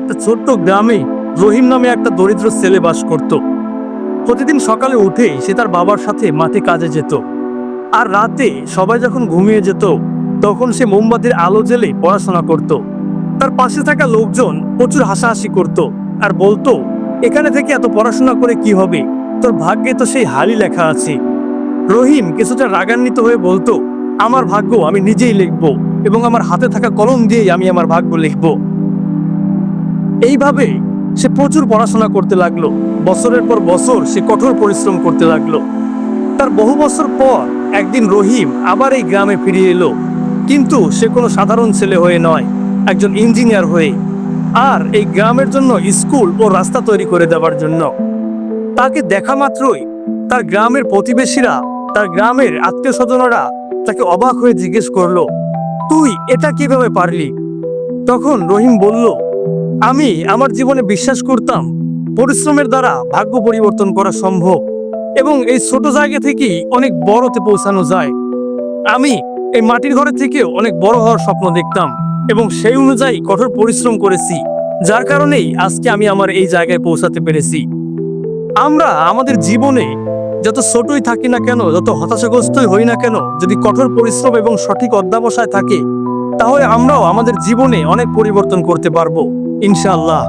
একটা ছোট্ট গ্রামে রহিম নামে একটা দরিদ্র ছেলে বাস করত। প্রতিদিন সকালে উঠে সে তার বাবার সাথে মাঠে কাজে যেত। আর রাতে সবাই যখন ঘুমিয়ে যেত, তখন সে মোমবাতির আলো জেলে পড়াশোনা করত। তার পাশে থাকা লোকজন প্রচুর হাসাহাসি করত আর বলতো, এখানে থেকে এত পড়াশোনা করে কি হবে? তোর ভাগ্যে তো সেই হালি লেখা আছে। রহিম কিছুটা রাগান্বিত হয়ে বলতো, আমার ভাগ্য আমি নিজেই লিখব এবং আমার হাতে থাকা কলম দিয়েই আমি আমার ভাগ্য লিখব। এইভাবে সে প্রচুর পড়াশোনা করতে লাগল। বছরের পর বছর সে কঠোর পরিশ্রম করতে লাগল। তার বহু বছর পর একদিন রহিম আবার এই গ্রামে ফিরে এলো। কিন্তু সে কোনো সাধারণ ছেলে হয়ে নয়, একজন ইঞ্জিনিয়ার হয়ে। আর এই গ্রামের জন্য স্কুল ও রাস্তা তৈরি করে দেওয়ার জন্য। তাকে দেখা মাত্রই তার গ্রামের প্রতিবেশীরা, তার গ্রামের আত্মীয় স্বজনরা তাকে অবাক হয়ে জিজ্ঞেস করল, তুই এটা কীভাবে পারলি? তখন রহিম বলল আমি আমার জীবনে বিশ্বাস করতাম পরিশ্রমের দ্বারা ভাগ্য পরিবর্তন করা সম্ভব এবং এই ছোট জায়গা থেকেই অনেক বড়তে পৌঁছানো যায়। আমি এই মাটির ঘরে থেকেও অনেক বড় হওয়ার স্বপ্ন দেখতাম এবং সেই অনুযায়ী কঠোর পরিশ্রম করেছি, যার কারণেই আজকে আমি আমার এই জায়গায় পৌঁছাতে পেরেছি। আমরা আমাদের জীবনে যত ছোটই থাকি না কেন, যত হতাশাগ্রস্তই হই না কেন, যদি কঠোর পরিশ্রম এবং সঠিক অধ্যাবসায় থাকে, তাহলে আমরাও আমাদের জীবনে অনেক পরিবর্তন করতে পারব। İnşallah.